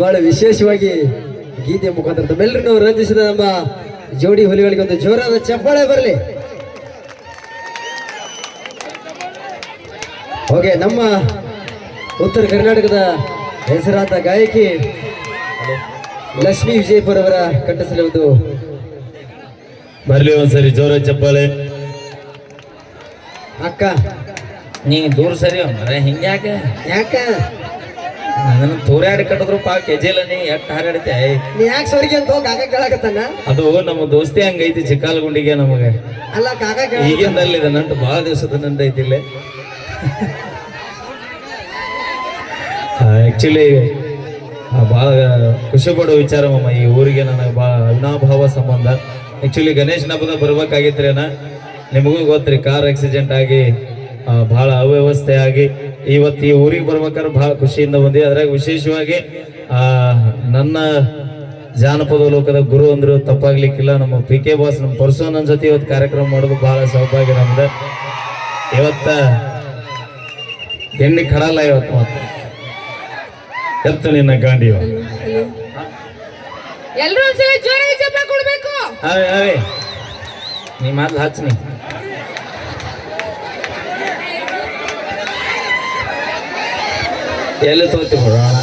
ಬಹಳ ವಿಶೇಷವಾಗಿ ಗೀತೆ ಮುಖಾಂತರ ತಮ್ಮೆಲ್ಲರನ್ನು ರಂಜಿಸಿದ ನಮ್ಮ ಜೋಡಿ ಹುಲಿಗಳಿಗೆ ಒಂದು ಜೋರಾದ ಚಪ್ಪಾಳೆ ಬರಲಿ. ಓಕೆ ನಮ್ಮ ಉತ್ತರ ಕರ್ನಾಟಕದ ಹೆಸರಾದ ಗಾಯಕಿ ಲಕ್ಷ್ಮೀ ವಿಜಯಪುರ ಅವರ ಕಂಠಸಲಿ ಒಂದು ಬರಲಿ ಒಂದ್ಸರಿ ಜೋರ ಚಪ್ಪಾಳೆ. ಅಕ್ಕ ನೀ ದೂರ ಸರಿ ಹಿಂಗ್ಯಾಕ ಹಿಂಗ್ಯಾಕೆ? ಯಾಕ? ಅದನ್ನ ತೋರ್ಯಾಡಿ ಕಟ್ಟಿದ್ರು ಪಾ ಕೆಜಿಲ ನೀ ಎಟ್ ಹಾರಾಡ್ತೆ ನೀ ಯಾಕೆ ಸರಿಗೆ ಅಂತ ಹೋಗಿ ಕಾಕ ಕೇಳಕತ್ತಾನ? ಅದು ನಮ್ಮ ದೋಸ್ತಿ ಹಂಗೈತಿ ಚಿಕ್ಕಾಲಗುಂಡಿಗೆ ನಮಗೆ. ಅಲ್ಲ ಕಾಕ ಕೇಳ ಈಗಿಂದಲ್ಲಿ ನಂಟು ಭಾಳ ದಿವಸದ ನಂಟು ಐತಿ ಇಲ್ಲಿ. ಆ್ಯಕ್ಚುಲಿ ಭಾಳ ಖುಷಿ ಪಡೋ ವಿಚಾರ ಮಮ್ಮ ಈ ಊರಿಗೆ ನನಗೆ ಭಾಳ ಅವಿನಾಭಾವ ಸಂಬಂಧ. ಆ್ಯಕ್ಚುಲಿ ಗಣೇಶನ ಹಬ್ಬದ ಬರ್ಬೇಕಾಗಿದ್ರೇನ ನಿಮಗೂ ಗೊತ್ತ್ರಿ ಕಾರ್ ಆಕ್ಸಿಡೆಂಟ್ ಆಗಿ ಬಹಳ ಭಾಳ ಅವ್ಯವಸ್ಥೆ ಆಗಿ ಇವತ್ತು ಈ ಊರಿಗೆ ಬರ್ಬೇಕಾದ್ರೆ ಬಹಳ ಖುಷಿಯಿಂದ ಬಂದಿ. ಅದ್ರಾಗ ವಿಶೇಷವಾಗಿ ಆ, ನನ್ನ ಜಾನಪದ ಲೋಕದ ಗುರು ಅಂದ್ರು ತಪ್ಪಾಗ್ಲಿಕ್ಕಿಲ್ಲ. ನಮ್ಮ ಪಿ ಕೆ ಬಾಸ್ ನಮ್ಮ ಪರಶುವಣ್ಣನ ಜೊತೆ ಇವತ್ತು ಕಾರ್ಯಕ್ರಮ ಮಾಡೋದು ಬಹಳ ಸೌಭಾಗ್ಯ ನಮ್ದು. ಇವತ್ತ ಎಣ್ಣೆ ಕಡಲ್ಲ ಇವತ್ತು ಮತ್ತೆ. ಎತ್ತ ನಿನ್ನ ಗಾಂಧಿ ಎಲ್ಲರೂ ಒಂದ್ಸಲ ಜೋರಾಗಿ ಚಪ್ಪ ಕೊಡ್ಬೇಕು. ಅವೇ ಅವೇ ನೀ ಮಾತು ಹಚ್ಚ ಎಲ್ಲಿ ತೋತಿ ಬಿಡೋಣ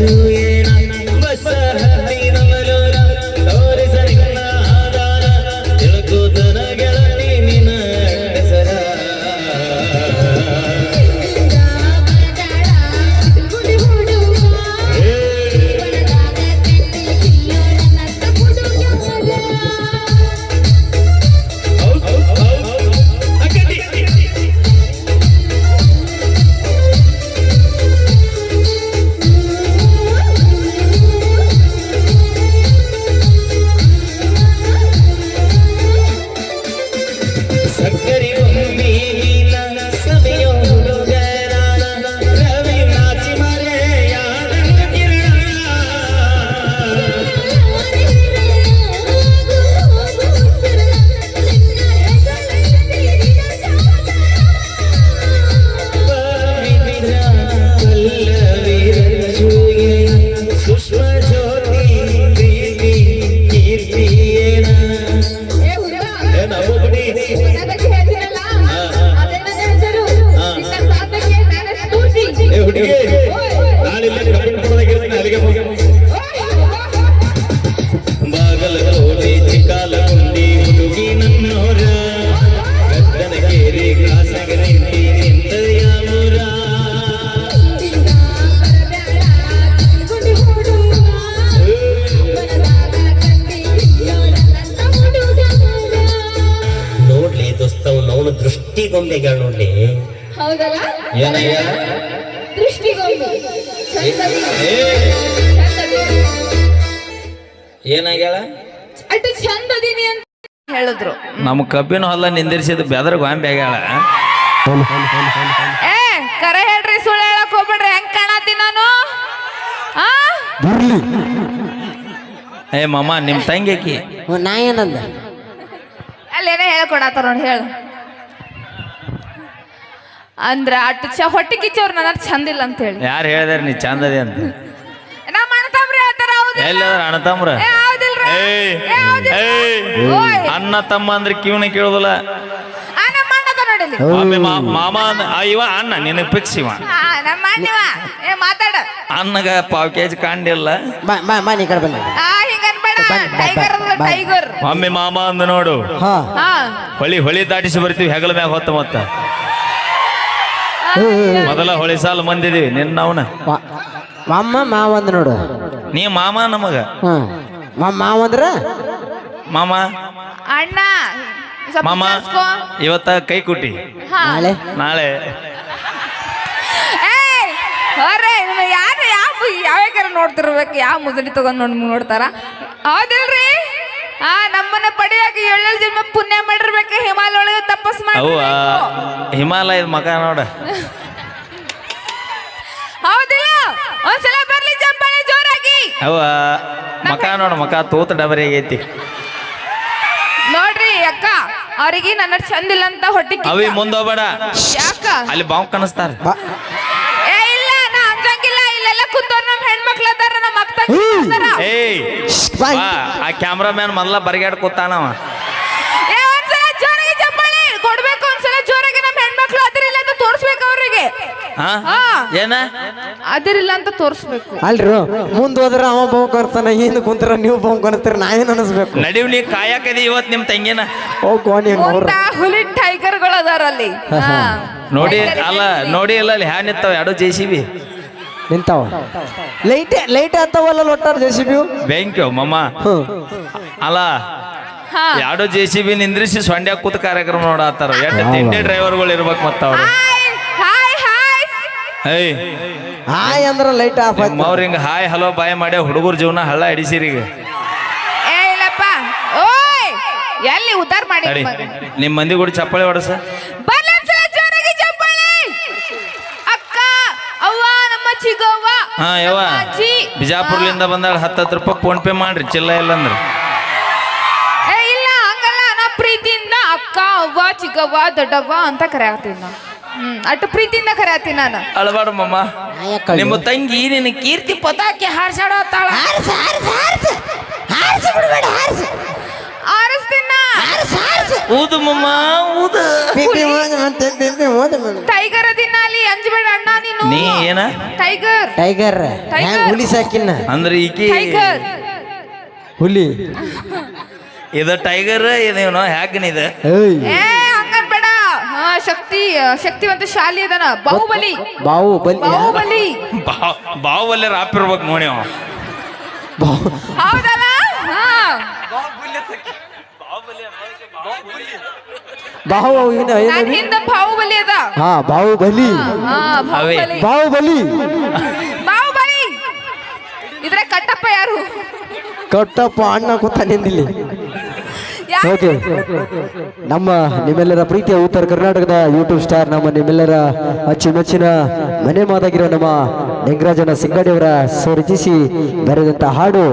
you. ದೃಷ್ಟಿ ಗೊಂಬೆಗಳು ನೋಡ್ಲಿ. ಹೌದಲ್ಲ? ಏನ ಹೇಳ ದೃಷ್ಟಿಗೊಂಬೆ. ಚಂದದಿ. ಏ ಚಂದದಿ. ಏನಾಗ್ಯಾಳ ಚಂದದಿನಿ ಅಂತ ಹೇಳಿದ್ರು. ನಮ್ಮ ಕಬ್ಬಿನ ಹೊಲ ನಿಂದಿರಿಸಿದ ಬೆದರ್ ಗೊಂಬೆ ಆಗ್ಯಾಳ. ಏ ಕರೆ ಹೇಳ್ರಿ ಸುಳ್ಳು ಹೇಳಕ್ ಹೋಗ್ಬೇಡ್ರಿ. ಹೆಂಗ್ ಕಾಣತಿ ನಾನು? ಆ? ಏ ಮಮ್ಮ ನಿಮ್ ತಂಗಿ ಅಕಿ ನಾ ಏನಂದ? ಅಲ್ಲೇನೇ ಹೇಳ್ಕೊಡತ್ತಾರ ನೋಡಿ ಹೇಳು. ಅಂದ್ರ ಅಟ್ ಚ ಹೊಟ್ಟೆ ಕಿಚ್ಚವ್ರು ನನ್ನ ಚಂದಿಲ್ಲ ಅಂತ ಹೇಳಿ. ಯಾರು ಹೇಳಿದಾರೆ ನೀ ಚಂದ ಅಂತ? ನಮ್ಮ ಅಣ್ಣತಮ್ರಿ ಆತರ ಹೌದಿಲ್ಲ? ಎಲ್ಲ ಅಣ್ಣ ತಮ್ರ? ಏ, ಹೌದಿಲ್ರಿ? ಏಯ್ ಏ, ಹೌದಿಲ್ಲ? ಏಯ್ ಓಯ್. ಅಣ್ಣ ತಮ್ಮ ಅಂದ್ರೆ ಕಿವನ ಕೇಳುದಿಲ್ಲ. ಆ, ನಮ್ಮ ಮಾ- ಮಾಮ ಅಂದ್- ಆ, ಇವ ಅಣ್ಣ ನಿನಗೆ ಫಿಕ್ಸ್ ಇವ. ಆ, ನಮ್ಮ ಅಣ್ಣವ ಏ ಮಾತಾಡ. ಅನ್ನಗ ಪಾವ್ ಕೆಜಿ ಕಾಂಡಿಲ್ಲ ಬಾ ಬಾ ಬಾ ನೀ ಕಡೆ ಬನ್ನಿ. ಆ ಹಿಂಗ ಅನ್ಬೇಡ ಬನ್ನಿ, ಬಾ, ಟೈಗರ್ ಬಾ, ಬಾ. ಟೈಗರ್ ಒಮ್ಮೆ ಮಾಮ ಅಂದ ನೋಡು. ಹಾ. ಹಾ. ಹೊಳಿ ಹೊಳಿ ದಾಟಿಸಿ ಬರ್ತೀವಿ ಹೆಗಲ ಮ್ಯಾಗ ಹೊತ್ತ ಮತ್ತ. ಮೊದಲ ಹೊಳಿ ಸಾಲು ಮಂದಿದೀವಿ ನಿನ್ನ ಅವನ. ಮಾಮ ಮಾವಂದ್ ನೋಡು. ನೀ ಮಾಮ ನಮಗ. ಮಾವ ಅಣ್ಣ ಮಾಮ. ಅಣ್ಣ ಮಾಮ ಇವತ್ತ ಕೈ ಕುಟ್ಟಿ. ನಾಳೆ? ನಾಳೆ. ಯಾರು ಯಾವ ಯಾವ್ಯಾಕಾರ ನೋಡ್ತಿರ್ಬೇಕು? ಯಾವ ಮುದುಡಿ ತಗೊಂಡ್ ನೋಡ್ ನೋಡ್ತಾರ? ಹೌದಿಲ್ರಿ. ಆ ನಮ್ಮನ್ನ ಪಡೆಯಾಕ ಏಳೇಳು ಜನ್ಮ ಪುಣ್ಯ ಮಾಡಿರ್ಬೇಕು. ಹಿಮಾಲಯ ಒಳಗೆ ತಪಸ್ ಅವು ಮಾಡಿ ಹಿಮಾಲಯದ ಮಕ ನೋಡ. ಹೌದಿಲ್ಲ? ಒಂದ್ಸಲ ಬರ್ಲಿ ಚಪ್ಪಾಳೆ ಜೋರಾಗಿ. ಅವ ಮಕ ನೋಡ ಮಕ ತೂತ ಡಬರಿ ಆಗೈತಿ. ನೋಡ್ರಿ ಅಕ್ಕ ಅವ್ರಿಗೆ ನನ್ನ ಚಂದಿಲ್ಲ ಅಂತ ಹೊಟ್ಟಿ. ಅವಿ ಮುಂದೋಗ್ಬೇಡ ಯಾಕ? ಅಲ್ಲಿ ಬಾವು ಕಾಣಿಸ್ತಾರ. ಏಯ್ ಬಾ. ಬಾ, ಆ ಕ್ಯಾಮ್ರಾಮ್ಯಾನ್ ಮೊದಲ ಬರಿಗಾಡ್ ಕೂತಾನವ ಏ ಒಂದ್ಸಲ ಜೋರಾಗಿ ಚಪ್ಪಾಳೆ. ಕೊಡ್ಬೇಕು ಒಂದ್ಸಲ ಜೋರಾಗಿ ನಮ್ಮ ಹೆಣ್ಮಕ್ಳು ಅದಿರಿಲ್ಲ ಅಂತ ತೋರಿಸ್ಬೇಕು ಅವ್ರಿಗೆ. ಹಾ? ಹಾ. ಏನ? ಅದಿರಿಲ್ಲ ಅಂತ ತೋರಿಸ್ಬೇಕು. ಅಲ್ರಿ ಮುಂದ್ ಹೋದ್ರ ಅವ ಬೋ ಕರ್ತಾನ ಹಿಂದ್ ಕುಂತ್ರ ನೀವು ಬಹು ಕರ್ತೀರ ನಾ ಏನ್ ಅನಿಸ್ಬೇಕು? ನಡಿವ್ ನೀ ಕಾಯಕದಿ ಇವತ್ ನಿಮ್ ತಂಗಿನ. ಓ ಕೋಣಿ ಅವ್ರ. ಮುಂದ ಹುಲಿ ಟೈಗರ್ಗಳು ಅದಾರ ಅಲ್ಲಿ ಹಾ. ನೋಡಿ ಅಲ್ಲ ನೋಡಿ ಇಲ್ಲ ಅಲ್ಲಿ ಹ್ಯಾ ನಿಂತಾವ ಎರಡು ಜೆ ಸಿ ಬಿ ನಿಂತಾವ? ಲೈಟ್ ಲೈಟ್ ಅಂತವಲ್ಲ ಒಟ್ಟಾರ ಜೆ ಸಿ ಬಿ ಬ್ಯಾಂಕ್ ಮಮ್ಮ ಹ್ಮ್ ಅಲ್ಲ ಯಾಡು ಎರಡು ಜೆ ಸಿ ಬಿ ನಿಂದ್ರಿಸಿ ಸೊಂಡ್ಯಾಗ ಕೂತ ಕಾರ್ಯಕ್ರಮ ನೋಡತ್ತಾರ. ಎಷ್ಟು ತಿಂಡಿ ಡ್ರೈವರ್ಗಳು ಇರ್ಬೇಕು ಮತ್ತ ಅವ್ರು. ಹಾಯ್ ಹಾಯ್ ಹಾಯ್ ಏಯ್. ಹಾಯ್ ಅಂದ್ರ ಲೈಟ್ ಆಫ್ ಆಯ್ತು. ಅವ್ರ ಹಿಂಗ ಹಾಯ್ ಹಲೋ ಬಾಯ್ ಮಾಡಿ ಹುಡುಗರ ಜೀವನ ಹಳ್ಳ ಹಿಡಿಸಿರಿ ಈಗ. ಏ ಇಲ್ಲಪ್ಪ. ಓಯ್ ಎಲ್ಲಿ ಉದ್ದಾರ ಮಾಡಿ ನಿಮ್ಮ ನಿಮ್ ಮಂದಿ ಕೂಡ ಚಪ್ಪಾಳೆ ಹೊಡಸ ಬರ್ಲಿ ಒಂದ್ಸಲ ಜೋರಾಗಿ ಚಪ್ಪಾಳೆ ಅಕ್ಕ ಅವ್ವ ನಮ್ಮ ಚಿಗವ್ವ ಹಾ ಯವ್ವ. ನಮ್ಮ ಅಜ್ಜಿ. ಬಿಜಾಪುರ್ಲಿಂದ ಬಂದಾಳ ಹತ್ತತ್ತು ರೂಪಾಯಿ ಫೋನ್ ಪೇ ಮಾಡ್ರಿ ಚಿಲ್ಲ ಇಲ್ಲ ಅಂದ್ರೆ. ಏ ಇಲ್ಲ ಹಂಗಲ್ಲ. ನಾ ಪ್ರೀತಿಯಿಂದ ಅಕ್ಕ ಅವ್ವ ಚಿಕ್ಕವ್ವ ದೊಡ್ಡವ್ವ ಅಂತ ಕರೆಯತ್ತೀನಿ ನಾನು. ಹ್ಮ್ ಅಟ್ಟು ಪ್ರೀತಿಯಿಂದ ಕರೆಯತ್ತೀನಿ ನಾನು. ಅಳಬಾಡು ಮಮ್ಮ. ನಿಮ್ಮ ತಂಗಿ ನಿನ್ನ ಕೀರ್ತಿ ಪತಾಕೆ ಹಾರ್ಸಾಡತ್ತಾಳ ಆರಿಸ್ತೀನ ಊದು ಮಮ್ಮ ಊದು. ಪಿಪಿ ಓದ್ ಮತ್ತೆ ಪಿಪಿ ಓದ್ ಮೇಡಮ್. ಟೈಗರ್ ಅದಿನ ಅಲ್ಲಿ ಅಂಜಬೇಡ ಅಣ್ಣ ನೀನು. ನೀ ಏನ? Tiger tiger. ಹುಲಿ ಸಾಕಿನ ಅಂದ್ರೆ ಈಕಿ ಟೈಗರ್ ಹುಲಿ. ಇದು ಟೈಗರ್ ಇದೇನೋ ಹ್ಯಾಗನಿದ ಏಯ್. ಏ ಹಂಗನ್ಬೇಡ. ಹಾ ಶಕ್ತಿ ಶಕ್ತಿವಂತ ಶಾಲಿ ಅದನ. ಬಾಹುಬಲಿ. ಬಾವು ಬಲಿ ಬಾಹುಬಲಿ ರಾಪ್ ರಾಪಿರ್ಬೇಕು ನೋಡಿ ಅವ. ಬಾವು ಹೌದಲ್ಲ? ಹಾ. ಬಾವು ಇನ್ನ ನನ್ ಹಿಂದ ಬಾಹುಬಲಿ ಅದ. ಹಾ ಬಾವು ಬಲಿ ಹಾ ಬಾಹುಬಲಿ. ಬಾವು ಬಲಿ ಬಾಹುಬಲಿ. ಇದ್ರೆ ಕಟ್ಟಪ್ಪ ಯಾರು? ಕಟ್ಟಪ್ಪ ಅಣ್ಣ ಕೂತ ನಿಂದಿಲ್ಲಿ. ಯಾರು? ಓಕೆ ನಮ್ಮ ನಿಮ್ಮೆಲ್ಲರ ಪ್ರೀತಿಯ ಉತ್ತರ ಕರ್ನಾಟಕದ ಯೂಟ್ಯೂಬ್ ಸ್ಟಾರ್ ನಮ್ಮ ನಿಮ್ಮೆಲ್ಲರ ಅಚ್ಚುಮೆಚ್ಚಿನ ಮನೆ ಮಾತಾಗಿರೋ ನಮ್ಮ ನಿಂಗರಾಜನ ಸಿಂಗಡಿಯವರ ಸ್ವರಚಿಸಿ ಬರೆದಂತ ಹಾಡು.